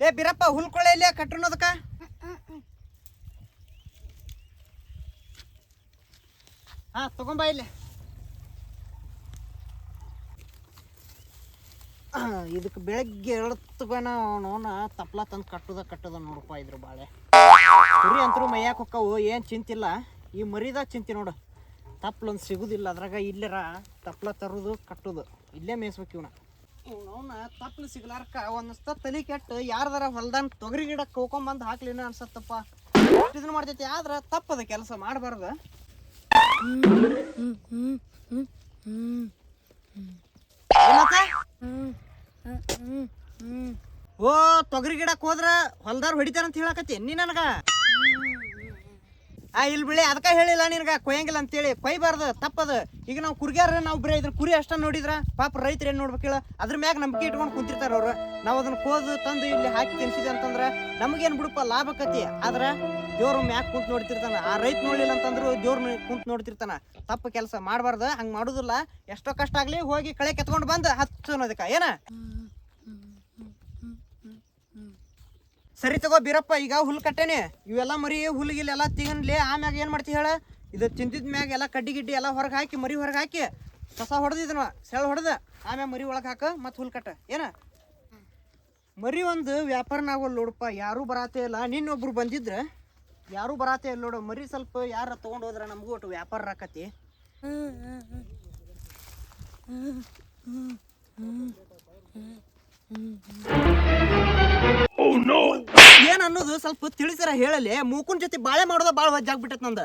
ಏ ಬಿರಪ್ಪ ಕೊಳೆ ಇಲ್ಲ ಕಟ್ಟಣದಕ್ಕ ಹಾ, ತಗೊಂಬ ಇಲ್ಲಿ. ಇದಕ್ಕೆ ಬೆಳಗ್ಗೆ ಎಳತ್ಗನ ಅವನ ತಪ್ಲ ತಂದು ಕಟ್ಟುದ ಕಟ್ಟದ ನೋಡಪ್ಪ ಇದ್ರು ಬಾಳೆ. ಕುರಿ ಅಂತರೂ ಮೈಯಾಕ ಹೊಕ್ಕವು, ಏನು ಚಿಂತಿಲ್ಲ. ಈ ಮರಿದ ಚಿಂತಿ ನೋಡು. ತಪ್ಲೊಂದು ಸಿಗುದಿಲ್ಲ, ಅದ್ರಾಗ ಇಲ್ಲರ ತಪ್ಲ ತರುದು ಕಟ್ಟುದು. ಇಲ್ಲೇ ಮೇಯಿಸ್ಬೇಕು ಇವನ. ಅವನ ತಪ್ಪಲು ಸಿಗ್ಲಾರ್ಕ ಒಂದಸ್ತ ತಲೆ ಕೆಟ್ಟು, ಯಾರ್ದಾರ ಹೊಲ್ದಾನ್ ತೊಗರಿ ಗಿಡ ಕೋಕೊಂಬಂದು ಹಾಕ್ಲಿನ ಅನ್ಸತ್ತಪ್ಪ. ಇದನ್ನ ಮಾಡ್ತೈತಿ, ಆದ್ರ ತಪ್ಪದ ಕೆಲಸ ಮಾಡಬಾರ್ದ. ಓ, ತೊಗರಿ ಗಿಡಕ್ಕೆ ಹೋದ್ರ ಹೊಲ್ದಾರ್ ಹೊಡಿತಾರಂತ ಹೇಳಕತ್ತಿ, ನೀ ನನಗ? ಇಲ್ಲಿ ಬಿಳಿ, ಅದಕ್ಕೆ ಹೇಳಿಲ್ಲ ನಿನಗ, ಕೊಯ್ಯಂಗಿಲ್ಲ ಅಂತೇಳಿ. ಕೊಯ್ಬಾರ್ದು ತಪ್ಪದು. ಈಗ ನಾವು ಕುರ್ಗ್ಯಾರ ನಾವು ಬರೀ ಇದ್ರ ಕುರಿ ಅಷ್ಟ ನೋಡಿದ್ರ. ಪಾಪ ರೈತರು ಏನು ನೋಡ್ಬೇಕು ಹೇಳ? ಅದ್ರ ಮ್ಯಾಗ ನಂಬಿಕೆ ಇಟ್ಕೊಂಡು ಕುಂತಿರ್ತಾರ ಅವರು. ನಾವು ಅದನ್ನ ಕೋದು, ತಂದು ಇಲ್ಲಿ ಹಾಕಿ ತಿನ್ಸಿದೆ ಅಂತಂದ್ರೆ ನಮಗೇನು ಬಿಡಪ್ಪ ಲಾಭ ಕತಿ ಆದ್ರೆ ದೇವ್ರ ಮ್ಯಾಗ ಕುಂತ್ ನೋಡ್ತಿರ್ತಾನ. ಆ ರೈತ ನೋಡ್ಲಿಲ್ಲ ಅಂತಂದ್ರು ದೇವ್ರ ಕುಂತ್ ನೋಡ್ತಿರ್ತಾನ. ತಪ್ಪು ಕೆಲಸ ಮಾಡಬಾರ್ದು, ಹಂಗೆ ಮಾಡುದಿಲ್ಲ. ಎಷ್ಟೋ ಕಷ್ಟ ಆಗಲಿ ಹೋಗಿ ಕಳೆ ಕೆತ್ಕೊಂಡು ಬಂದು ಹತ್ತು ಅನ್ನೋದಕ್ಕ. ಏನ? ಸರಿ ತಗೋ ಬೀರಪ್ಪ, ಈಗ ಹುಲ್ ಕಟ್ಟೇನೆ. ಇವೆಲ್ಲ ಮರಿ ಹುಲ್ ಎಲ್ಲ ತಿಗನ್ಲಿ ಆಮ್ಯಾಗ ಏನು ಮಾಡ್ತಿ ಹೇಳ? ಇದು ತಿಂದಿದ್ ಮ್ಯಾಗ ಎಲ್ಲ ಕಡ್ಡಿ ಗಿಡ್ಡಿ ಎಲ್ಲ ಹೊರಗೆ ಹಾಕಿ, ಮರಿ ಹೊರಗೆ ಹಾಕಿ, ಕಸ ಹೊಡೆದಿದ್ನ ಸೆಳ ಹೊಡೆದ, ಆಮ್ಯಾಗ ಮರಿ ಒಳಗೆ ಹಾಕ ಮತ್ತು ಹುಲ್ ಕಟ್ಟ. ಏನ? ಮರಿ ಒಂದು ವ್ಯಾಪಾರನ ಆಗೋಲ್ಲ ನೋಡಪ್ಪ, ಯಾರೂ ಬರಾತೇ ಇಲ್ಲ. ನಿನ್ನೊಬ್ರು ಬಂದಿದ್ರೆ, ಯಾರೂ ಬರಾತೇ ಇಲ್ಲ ನೋಡು. ಮರಿ ಸ್ವಲ್ಪ ಯಾರ ತೊಗೊಂಡು ಹೋದ್ರೆ ನಮಗೂ ಒಟ್ಟು ವ್ಯಾಪಾರ ಆಕತಿ. ಏನ್ ಅನ್ನೋದು ಸ್ವಲ್ಪ ತಿಳಿಸರ ಹೇಳಲಿ. ಮೂಕುನ್ ಜೊತೆ ಬಾಳೆ ಮಾಡೋದ ಬಾಳ ವಜ್ಜಾಗ್ಬಿಟ್ಟತ್ ನಂದ.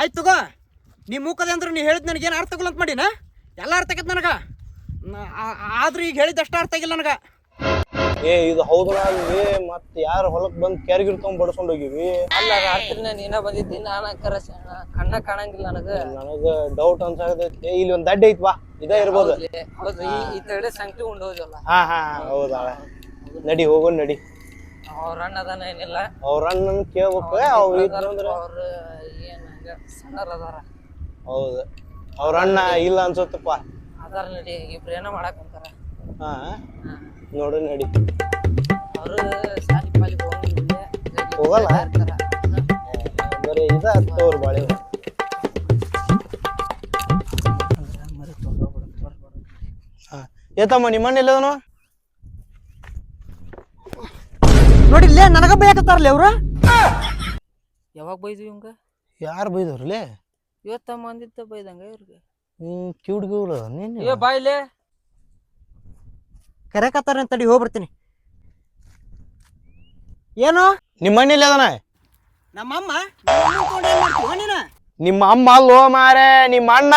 ಆಯ್ತು ತಗೋ. ನೀ ಮೂಕದೆ ಅಂದ್ರೆ ನೀ ಹೇಳಿದ್ ನನಗೆ ಏನು ಅರ್ಥ ಆಗಲ್ಲ ಅಂತ ಮಾಡಿನ? ಎಲ್ಲ ಅರ್ಥ ಆಗೈತೆ ನನಗ. ಆದ್ರೂ ಈಗ ಹೇಳಿದಷ್ಟು ಅರ್ಥ ಆಗಿಲ್ಲ ನನಗ. ಏ ಇದು ಹೌದಲ್ಲ ಅಲ್ಲಿ ಮತ್ ಯಾರ ಹೊಲಕ್ ಬಂದ್ ಕೆರ್ಗಿರ್ ತಗೊಂಡ್ ಬಡ್ಸ್ಕೊಂಡ್ ಹೋಗಿವಿ? ಅಲ್ಲ ರಾತ್ರಿನ ನೀನ ಬಂದಿದ್ದಿ ನಾನು ಕರ ಕಣ್ಣ ಕಾಣಂಗಿಲ್ಲ ನನಗ. ನನಗ ಡೌಟ್ ಅನ್ಸಾಗತೈತಿ ಇಲ್ಲಿ ಒಂದ್ ದಡ್ಡ ಐತ್ ಬಾ. ಇದ ಇರ್ಬೋದು. ಹೌದ್ಲಿ. ಹೌದು ಈ ಈ ಉಂಡ್ ಹೋದ್ವಲ್ಲ ಹಾ ಹಾ ಹೌದಾ ನಡಿ ಹೋಗೋಣ ನಡಿ. ಅವ್ರ ಅಣ್ಣ ಅದಾನ ಏನಿಲ್ಲ. ಅವ್ರ ಅಣ್ಣನ ಕೇಳ್ಬೇಕು ಅವ್ ಇದ್ರಂದ್ರ ಅವ್ರ ಏನ್ ಹಂಗ ಸಣ್ಣರ್ ಅದಾರ. ಹೌದು. ಅವ್ರ ಅಣ್ಣ ಇಲ್ಲ ಅನ್ಸುತ್ತಪ್ಪ. ಅದಾರ ನಡಿ ಇಬ್ರು ಏನೋ ಮಾಡಕ್ ಹಾ ನೋಡು ನಡಿ. ಅವ್ರು ಸಾಲಿ ಪಾಲಿ ಹೋಗಂಗಿಲ್ಲ ಹೋಗಲ್ಲ? ಬರೀ ಇದ ಹತ್ತವ್ರು ಬಾಳೆ. ಏತಮ್ಮ ನಿಮ್ಮ ಅಣ್ಣ ಎಲ್ಲದನು? ನೋಡಿ ಇಲ್ಲೇ ನನಗ ಬೇಕತ್ತಾರಲ್ಲ ಅವ್ರ? ಯಾವಾಗ ಬೈದ್ವಿ ಇವಂಗ? ಯಾರು ಬೈದವ್ರಲೇ ಇವತ್ತಮ್ಮ ಅಂದಿದ್ದ ಬೈದಂಗ ಇವ್ರಿಗೆ. ಹ್ಮ್ ಕ್ಯೂಟ್ ನೀನ್ ಏ ಬಾಯ್ಲೆ ಕರೆಕತ್ತಾರ ತಡಿ ಹೋಗ್ಬಿಡ್ತೀನಿ ಏನು? ನಿಮ್ಮ ಅಣ್ಣ ಎಲ್ಲದನ? ನಮ್ಮಮ್ಮ? ಏನ್ ನೀನು? ನಿಮ್ಮ ಅಮ್ಮ ಅಲ್ಲೋ ಮಾರೇ ನಿಮ್ಮ ಅಣ್ಣ!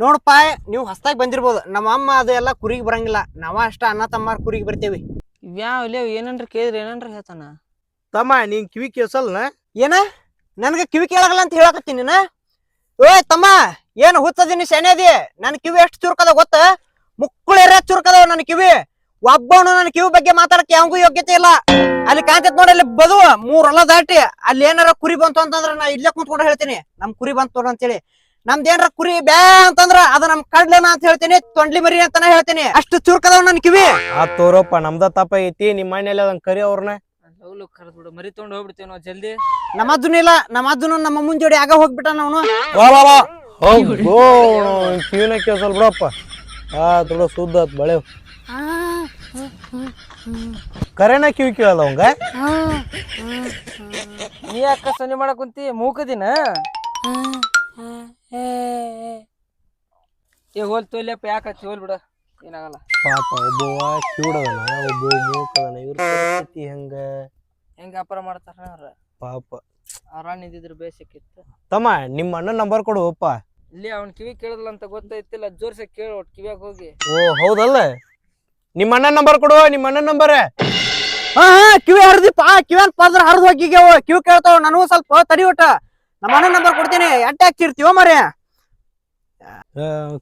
ನೋಡಪ್ಪ ನೀವು ಹೊಸ್ದಾಗಿ ಬಂದಿರ್ಬೋದು. ನಮ್ಮ ಅಮ್ಮ ಅದು ಎಲ್ಲ ಕುರಿಗೆ ಬರಂಗಿಲ್ಲ. ನಾವ ಅಷ್ಟ ಅಣ್ಣ ತಮ್ಮ ಕುರಿಗೆ ಬರ್ತೇವಿ. ಇವ್ಯಾವ ಇಲ್ಲ ಏನನ್ರ ಕೇಳಿದ್ರೆ ಏನನ್ರ ಹೇಳ್ತಾನ? ತಮ್ಮ ನೀನ್ ಕಿವಿ ಕೇಸಲ್ನ ಏನ? ನನಗೆ ಕಿವಿ ಕೇಳಗಲ್ಲ ಅಂತ ಹೇಳಕತ್ತೀನಿ ನೀನು? ಓಯ್ ತಮ್ಮ ಏನು ಹುತ್ತದಿನಿ ಸೆನೆದಿ ನನ್ನ ಕಿವಿ ಎಷ್ಟು ಚುರುಕದ ಗೊತ್ತ? ಮುಕ್ಕುಳೆರ ಚುರುಕದವ ನನ್ನ ಕಿವಿ. ಒಬ್ಬವನು ನನ್ನ ಕಿವಿ ಬಗ್ಗೆ ಮಾತಾಡಕ್ಕೆ ಯಾವಾಗೂ ಯೋಗ್ಯತೆ ಇಲ್ಲ. ಅಲ್ಲಿ ಕಾಂತೈತ್ ನೋಡಿ ಅಲ್ಲಿ ಬದುವ ಮೂರ್ ಹೊಲ ದಾಟಿ ಅಲ್ಲಿ ಏನಾರ ಕುರಿ ಬಂತು ಅಂತಂದ್ರೆ ನಾ ಇಲ್ಲೇ ಕುಂತ್ಕೊಂಡು ಹೇಳ್ತೀನಿ. ನಮ್ ಕುರಿ ಬಂತು ಅಂತ ಅಂತೇಳಿ. ನಮ್ದು ಏನಾರ ಕುರಿ ಬ್ಯಾ ಅಂತಂದ್ರ ಅದ ನಮ್ ಕಡ್ಲೆನ ಅಂತ ಹೇಳ್ತೀನಿ ತೊಂಡ್ಲಿ ಮರಿ ಅಂತಾನೆ ಹೇಳ್ತೀನಿ. ಅಷ್ಟು ಚುರುಕದವ್ ನನ್ ಕಿವಿ. ಆ ತೋರಪ್ಪ ನಮ್ದ ತಪ್ಪ ಐತಿ ನಿಮ್ಮ ಮನೇಲಿ ಅದನ್ ಕರಿ ಅವ್ರನ್ನ. ಲವ್ಲು ಕರೆದ್ ಬಿಡು ಮರಿ ತೊಗೊಂಡು ಹೋಗ್ಬಿಡ್ತೀವಿ ನಾವು ಜಲ್ದಿ. ನಮ್ಮ ಅಜ್ಜನು ಇಲ್ಲ ನಮ್ಮ ಅಜ್ಜನು ನಮ್ಮ ಮುಂಜೋಡಿ ಜೋಡಿ ಆಗ ಹೋಗ್ಬಿಟ್ಟ ಅವನು. ವಾ ವಾ ವಾ. ಹೋಗೋ ಕಿವಿನ ಕೇಸಲ್ ಬಿಡಪ್ಪ. ಆ ದೊಡ್ಡ ಸುದ್ದ ಆತ್ ಬಳೆ. ಕರೆನ ಕಿವಿ ಕೇಳಲ್ಲ ಅವಂಗ? ನೀ ಅಕ್ಕ ಸೊನ್ನೆ ಮಾಡಕ್ ಕುಂತಿ? ಮೂಕದಿನ ಏ ಹೋಲ್ ತೊಯ್ಲಪ್ಪ ಯಾಕತ್ತಿ ಹೋಲ್ ಬಿಡ. ಏನಾಗಲ್ಲ. ಪಾಪ ಒಬ್ಬವ ಕಿವಿಡದನ ಒಬ್ಬ ಮೂಕದನ ಇವ್ರ ಪರಿಸ್ಥಿತಿ ಹೆಂಗ? ಹೆಂಗ ವ್ಯಾಪಾರ ಮಾಡ್ತಾರ ಅವ್ರ? ಪಾಪ. ಅಣ್ಣ ಇದ್ದಿದ್ರು ಬೇಸಿಕ್ಕಿತ್ತು ತಮ್ಮ ನಿಮ್ಮ ಅಣ್ಣನ ನಂಬರ್ ಕೊಡು ಅಪ್ಪ. ಇಲ್ಲಿ ಅವ್ನ ಕಿವಿ ಕೇಳಲ್ಲ ಅಂತ ಗೊತ್ತೈತಿಲ್ಲ ಜೋರ್ಸ ಕೇಳ ಒಟ್ಟು ಕಿವ್ಯಾಗ ಹೋಗಿ. ಓ ಹೌದಲ್ಲ? ನಿಮ್ಮ ಅಣ್ಣನ ನಂಬರ್ ಕೊಡು ನಿಮ್ಮ ಅಣ್ಣನ ನಂಬರ್. ಹಾ ಹಾ ಕಿವಿ ಹರಿದಿಪ್ಪ ಕಿವಿಯನ್ ಪದ್ರ ಹರಿದು ಹೋಗಿ ಕಿವಿ ಕೇಳ್ತಾವ ನನಗೂ ಸ್ವಲ್ಪ ತಡಿ ಒಟ್ಟ. ನಮ್ಮ ಅಣ್ಣ ನಂಬರ್ ಕೊಡ್ತೀನಿ. ಎಟ್ಟ ಹಾಕ್ತಿರ್ತೀವ ಮರೆ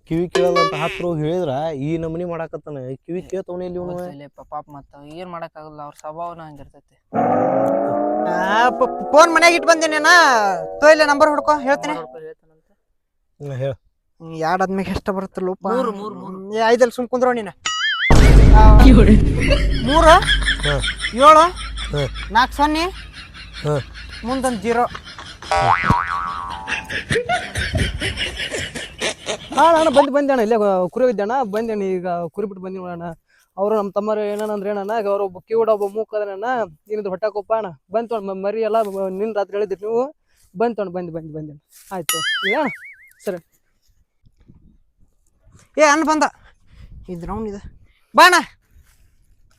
ಕಿವಿ ಕೇಳಲ್ಲ ಅಂತ ಹತ್ರ ಹೋಗಿ ಹೇಳಿದ್ರ ಈ ನಮನಿ ಮಾಡಾಕತ್ತಾನ. ಕಿವಿ ಕೇಳ್ತವನ ಇಲ್ಲಿ ಇವನು. ಪಾಪ ಮತ್ತ ಏನ್ ಮಾಡಕ್ಕಾಗಲ್ಲ ಅವ್ರ ಸ್ವಭಾವನ ಹಂಗಿರ್ತೈತಿ. ಫೋನ್ ಮನ್ಯಾಗ ಇಟ್ಟು ತೋ ತೊಯ್ಲೆ ನಂಬರ್ ಹುಡ್ಕೋ ಹೇಳ್ತೀನಿ. ಹೇಳ. ಎರಡ್ ಆದ್ಮೇಲೆ ಎಷ್ಟ ಬರುತ್ತಲ್ಲ ಉಪ್ಪ ಮೂರು, ಮೂರು. ಏ ಐದಲ್ಲಿ ಸುಮ್ ಕುಂದ್ರ ನೀನ. ಮೂರು ಏಳು ನಾಲ್ಕು ಸೊನ್ನೆ ಹಾಂ ಮುಂದೊಂದು ಜೀರೋ. ಹಾ, ನಾನು ಬಂದು ಬಂದೆ ಅಣ್ಣ ಇಲ್ಲೇ ಕುರಿ ಇದ್ದೆ ಅಣ್ಣ ಬಂದೆ ಈಗ ಕುರಿ ಬಿಟ್ಟು ಬಂದಿ ಅಣ್ಣ ಅವರು ನಮ್ಮ ತಮ್ಮರು ಏನಂದ್ರೆ ಏನಣ್ಣ ಅವರು ಒಬ್ಬ ಕಿವುಡ, ಒಬ್ಬ ಮೂಕ್ ನಿನ್ನದು ಅಣ್ಣ. ಬಂತು ಅಣ್ಣ ಮ- ಮರಿ ಎಲ್ಲ ನಿನ್ನ ರಾತ್ರಿ ಹೇಳಿದ್ರಿ ನೀವು. ಬಂತು ಅಣ್ಣ, ಬಂದು ಬಂದು, ಬಂದೆ ಆಯ್ತು. ಈಗ ಸರಿ. ಏ, ಅಣ್ಣ ಬಂದ. ಇದು. ಅವ್ನಿದ ಬಾ ಬಾಣ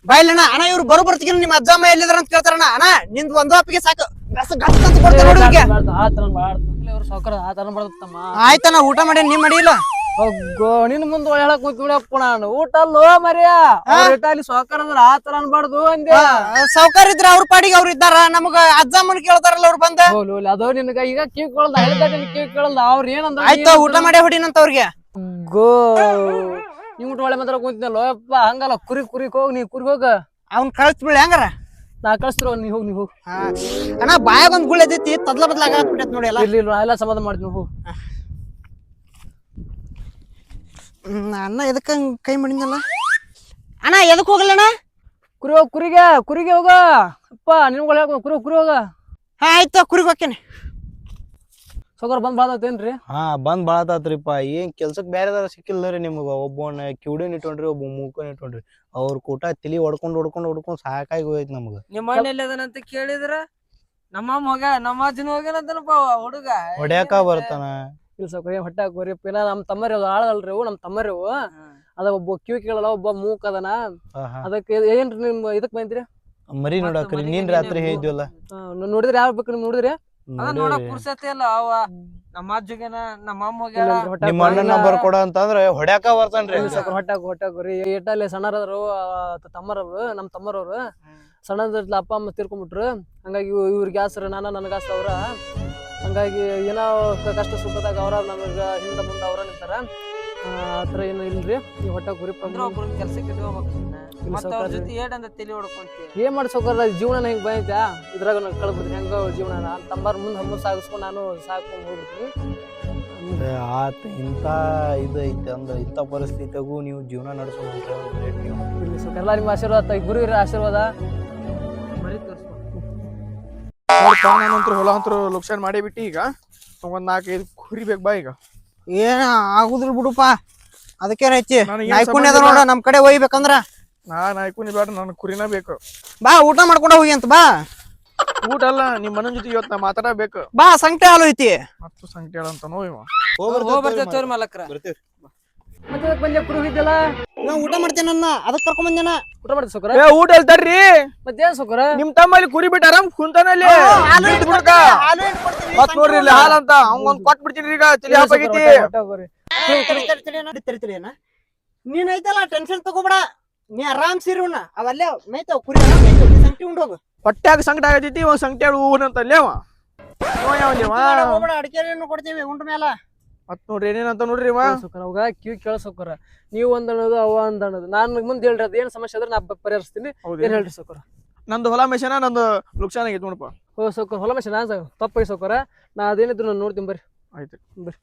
ಬಾಯ್ಲಣ್ಣ ಅಣ್ಣ, ಇವ್ರು ಬರೋ ಬರ್ತೀನಿ ನಿಮ್ಮ ಅಜ್ಜಮ್ಮ ಎಲ್ಲಿದ್ರ ಅಂತ ಕೇಳ್ತಾರಣ್ಣ. ಅಣ್ಣ, ನಿಂದು ಒಂದು ಅಪ್ಪಿಗೆ ಸಾಕು. ಗಸ ಗಸ್ ಅಂತ ಕೊಡ್ತಾರೆ ನೋಡಿ ಇವ್ರಿಗೆ. ಆ ಥರ ಮಾಡ್ತಾರೆ ಅವ್ರು ಸಾವುಕಾರ ಆ ಮಾಡ್ತಮ್ಮ ಆಯ್ತಣ್ಣ ಊಟ ಮಾಡಿ ನೀ ಮಾಡಿಲ್ಲ ನಿನ್ ಮುಂದೆ ಹೇಳಕ್ ಕೂತ್ಬಿಡಪ್ಪ ನಾನು. ಊಟ ಅಲ್ಲೋ ಮರಿಯ. ಅಲ್ಲಿ ಸಾವುಕಾರ ಅಂದ್ರೆ ಆ ಥರ ಅನ್ಬಾರ್ದು ಅಂದೆ. ಸಾವ್ಕಾರ ಇದ್ರ ಅವ್ರ ಪಾಡಿಗೆ ಅವ್ರು ಇದ್ದಾರ. ನಮಗ ಅಜ್ಜಮ್ಮನ್ ಕೇಳ್ತಾರಲ್ಲ ಅವ್ರು ಬಂದ. ಹೋಗ್ಲಿ ಹೋಗ್ಲಿ ಅದು ನಿನಗ ಈಗ ಕಿವಿ ಕೇಳಲ್ದ ಹೇಳ್ದ ಕಿವಿ ಕೇಳಲ್ಲ ಅವ್ರ ಏನಂದ್ರ ಆಯ್ತ ಊಟ ಮಾಡಿ ಹೊಡಿನಂತ ಅವ್ರಿಗೆ. ಗೋ ನೀವು ಊಟ ಒಳ್ಳೆ ಮಾತ್ರ ಕುಂತಿನಲ್ಲ ಯಪ್ಪ ಹಂಗಲ್ಲ ಕುರಿ ಕುರಿ ಹೋಗ್ ನೀ ಕುರಿ ಹೋಗ. ಅವ್ನ್ ಕಳ್ಸ್ ಬಿಳಿ ಹೆಂಗಾರ? ನಾ ಕಳಿಸ್ತಿರೋ ನೀ ಹೋಗಿ ನೀ ಹೋಗ್. ಹಾ. ಅಣ್ಣ ಬಾಯಾಗ ಒಂದ್ ಗುಳ್ಳೆ ಐತಿ ತದ್ಲ ಬದ್ಲ ಆಗತ್ಬಿಟ್ಟೈತ್ ನೋಡಿ ಎಲ್ಲ ಇರ್ಲಿ ಇಲ್ಲ ಎಲ್ಲ ಸಮಾಧಾನ ಮಾಡ್ತೀನಿ ನೀವು ಹ್ಮ್, ಅಣ್ಣ ಎದಕ್ಕ ಹಂಗ್ ಕೈ ಮಾಡಿದ್ನಲ್ಲ? ಅಣ್ಣ ಎದಕ್ ಹೋಗಲ್ಲಣ್ಣ ಕುರಿ ಹೋಗ ಕುರಿಗೆ ಕುರಿಗೆ ಹೋಗ. ಅಪ್ಪ ಹೇಳ್ಕೊ ಕುರಿ ಕುರಿ ಹೋಗ. ಹಾ ಆಯ್ತು ಕುರಿಗೆ ಹೋಗ್ತೇನೆ. ಸೌಕರ್ ಬಂದ್ ಬಾದತ್ತೇನ್ರಿ ಹಾ ಬಂದ್ ಬಾಳತಾತ್ರಿಪ್ಪ ಏನ್ ಕೆಲ್ಸಕ್ ಬ್ಯಾರೆದಾರ ಸಿಕ್ಕಿಲ್ಲ ರೀ ನಿಮ್ಗ? ಒಬ್ಬನ ಕ್ಯೂಡನ್ ಇಟ್ಕೊಂಡ್ರಿ ಒಬ್ಬ ಮೂಕನ್ ಇಟ್ಕೊಂಡ್ರಿ. ಅವ್ರ ಕೂಟ ತಲಿ ಹೊಡ್ಕೊಂಡ್ ಹೊಡ್ಕೊಂಡ್ ಹೊಡ್ಕೊಂಡ್ ಸಾಕಾಗಿ ಹೋಯ್ತು ನಮ್ಗ. ನಿಮ್ಮ ಅಣ್ಣ ಎಲ್ಲಿದಾನಂತ ಕೇಳಿದ್ರ? ನಮ್ಮ ಮಗ ಹೋಗ ನಮ್ಮ ಅಜ್ಜನ ಹೋಗ್ಯಾನಂತನಪ್ಪ ಹುಡುಗ. ಹೊಡ್ಯಾಕ ಬರ್ತಾನ? ಇಲ್ಲ ಸೌಕರ್ ಏನ್ ಹೊಟ್ಟೆ ಹಾಕೋರಿ ಇಲ್ಲ ನಮ್ ತಮ್ಮರಿ ಆಳಲ್ರಿ ನಮ್ ತಮ್ಮರಿ ಅದ ಒಬ್ಬ ಕಿವಿ ಕೇಳಲ್ಲ ಒಬ್ಬ ಮೂಕ್ ಅದನ. ಅದಕ್ಕೆ ಏನ್ರಿ ನಿಮ್ ಇದಕ್ ಬಂದ್ರಿ? ಮರಿ ನೋಡಾಕ್ರಿ ನೀನ್ ರಾತ್ರಿ ಹೇಳಿದ್ವಲ್ಲ? ನೋಡಿದ್ರೆ ಯಾರು ಬೇಕು ನಿಮ್ ನೋಡಿದ್ರಿ? ಅದ ನೋಡಕ್ ಪುರ್ಸತಿ ಇಲ್ಲ ಅವ ನಮ್ಮ ಅಜ್ಜಗೇನ ನಮ್ಮ ಅಮ್ಮ ಹೋಗ್ಯಾಳ. ಹೊಟ್ಟೆ ನಿಮ್ಮ. ಅಣ್ಣನ ಬರ್ಕೊಡ ಅಂತಂದ್ರ ಹೊಡ್ಯಾಕ ಬರ್ತಾನ್ರಿ. ಇಲ್ಲ ಸೌಕರ್ ಹೊಟ್ಟೆ ಹಾಕೋ ಹೊಟ್ಟೆ ಹಾಕೋರಿ ಏಟಲ್ಲಿ ಸಣ್ಣರದ್ರು ತಮ್ಮರವ್ರು ನಮ್ ತಮ್ಮರವ್ರು. ಸಣ್ಣದ್ರ ಅಪ್ಪ ಅಮ್ಮ ತೀರ್ಕೊಂಡ್ಬಿಟ್ರು ಹಂಗಾಗಿ ಇವ್ರ ಇವ್ರಿಗೆ ಆಸರ ನಾನ ನನಗ ಆಸರ ಅವ್ರ. ಹಂಗಾಗಿ ಏನೋ ಕಷ್ಟ ಸುಖದಾಗ ಅವ್ರ ನಮಗ ಹಿಂದ ಮುಂದ ಅವ್ರ ನಿಂತಾರ ಆ ಥರ ಏನು ಇಲ್ರಿ. ಈ ಹೊಟ್ಟೆ ಗುರಿ ಅಂದ್ರ ಒಬ್ರು ಕೆಲ್ಸಕ್ಕೆ ಹೋಗ್ಬೇಕು. ಮತ್ತ ಅವ್ರ. ಜೊತೆ ಏಟಂತ ತಲೆ ಹೊಡ್ಕೊಂತಿ ಏನ್ ಮಾಡಿ ಸೌಕರ್ಯ ಜೀವನ ಹೆಂಗ್ ಬಂದೈತೆ ಇದ್ರಾಗ ನಾನು ಕಳ್ಬಿಡ್ತೀನಿ ಹೆಂಗ ಜೀವನ ನಾನು ತಮ್ಮಾರ ಮುಂದೆ ಹಮ್ಮು ಸಾಗಿಸ್ಕೊಂಡು ನಾನು ಸಾಕೊಂಡು ಹೋಗ್ಬಿಡ್ತೀನಿ. ಆತ ಇಂತ ಇದು ಐತೆ ಅಂದ್ರೆ ಇಂಥ ಪರಿಸ್ಥಿತಿಗೂ ನೀವು ಜೀವನ ನಡೆಸೋದು ನೀವು. ಇಲ್ಲಿ ಸೌಕರ್ಯ ಎಲ್ಲ ನಿಮ್ಮ ಆಶೀರ್ವಾದ ಗುರು ಇರೋ ಆಶೀರ್ವಾದ. ಮರಿ ತೋರ್ಸ್ಕೊ. ನೋಡ್ಪ ನಾನಂತ್ರ ಹೊಲ ಅಂತೂ ಲುಕ್ಷನ್ ಮಾಡಿ ಬಿಟ್ಟಿ ಈಗ. ಒಂದ್ ನಾಲ್ಕೈದು ಕುರಿ ಬೇಕು ಬಾ ಈಗ. ಏನ ಆಗುದಿಲ್ಲ ಬಿಡುಪಾ. ಅದಕ್ಕೇನೈತಿ ಹೆಚ್ಚಿ ನಾಯ್ಕುನಿ ಅದ ಸಂಬಂಧ ನೋಡ ನಮ್ ಕಡೆ ಒಯ್ಬೇಕಂದ್ರ. ನಾ ಐಕೂನಿ ಬೇಡ ನನ್ ಕುರಿನ ಬೇಕು ಬಾ ಊಟ ಮಾಡ್ಕೊಂಡ ಹೋಗಿ ಅಂತ ಬಾ ಊಟ ಅಲ್ಲ ನಿಮ್ಮ ಮನ ಜೊತೆ ಇವತ್ತು ನಾ ಮಾತಾಡಬೇಕು ಬಾ ಸಂಕಟ ಹಾಲು ಐತಿ ಮತ್ತು ಸಂಖ್ಯೆ ಅಂತ ನೋ ಇವ ಹೋಗ್ ಬರ್ತೇವೆ ತೋರಿ ಮಾಲಕ್ರ ಮತ್ತೆ ಬಂದೆ ಕುರು ಹೋಗಿದ್ದಲ್ಲ ನಾ ಊಟ ಮಾಡ್ತೇನೆ ನನ್ನ ಅದಕ್ಕೆ ಕರ್ಕೊಂಡ್ ಬಂದೇನ ಊಟ ಮಾಡಿದ ಸೌಕರ ಏ ಊಟ ಅಲ್ಲಿ ತರ್ರಿ ಮತ್ತೇನ್ ಸೌಕರ ನಿಮ್ ತಮ್ಮಲ್ಲಿ ಕುರಿ ಬಿಟ್ಟು ಆರಾಮ್ ಕುಂತಾನಲ್ಲಿ ಮತ್ ನೋಡ್ರಿ ಇಲ್ಲಿ ಹಾಲ್ ಅಂತ ಅವಂಗೊಂದ್ ಕೊಟ್ ಬಿಡ್ತೀನಿ ಈಗ ತಲಿ ಹಾಪಾಗೈತಿ ನೀನ್ ಐತಲ್ಲ ಟೆನ್ಷನ್ ತಗೋಬೇಡ ನೀ ಆರಾಮ್ ಸಿರುನ ಅವಲ್ಲೇ ಮೇಯ್ತಾವ ಕುರಿ ಆರಾಮ್ ಮೇಯ್ತಾವ್. ನೀ ಸಂಕಟಿ ಉಂಡೋಗು ಹೊಟ್ಟ್ಯಾಗ ಸಂಕಟ ಆಗತೈತಿ ಇವ ಸಂಕಟ ಊನ್ ಅಂತ ಅಲ್ಲೇ ಅವ. ಇವ ಹೋಗ್ಬೇಡ ಕೊಡ್ತೀವಿ ಉಂಡ ಮೇಲ ಮತ್ ನೋಡ್ರಿ ಏನೇನಂತ ನೋಡ್ರಿ ಇವ. ಸೌಕರ ಅವಾಗ ಕಿವಿ ಕೇಳಿಸೋಕರ ನೀವು ಒಂದ್ ಅನ್ನೋದು ಅವ ಒಂದ್ ಅನ್ನೋದು. ನಾನು ಮುಂದೆ ಹೇಳ್ರಿ ಅದ್ ಏನ್ ಸಮಸ್ಯೆ ಆದ್ರೆ ನಾ ಬ- ಪರಿಹರಿಸ್ತೀನಿ. ಹೌದು. ಏನ್ ಹೇಳ್ರಿ ಸೌಕರ ನಂದು ಹೊಲ ಮೆಷನ ನಂದು ಲುಕ್ಷನ್ ಆಗೈತಿ ನೋಡಪ್ಪ. ಓ ಸೌಕರ್ ಹೊಲ ಮನುಷ್ಯ ನಾನು ತಪ್ಪಾಗಿ ಸೌಕರ ನಾ ಅದೇನಿದ್ರು ನಾನು ನೋಡ್ತೀನಿ ಬರ್ರಿ. ಆಯ್ತು. ಬರ್ರಿ.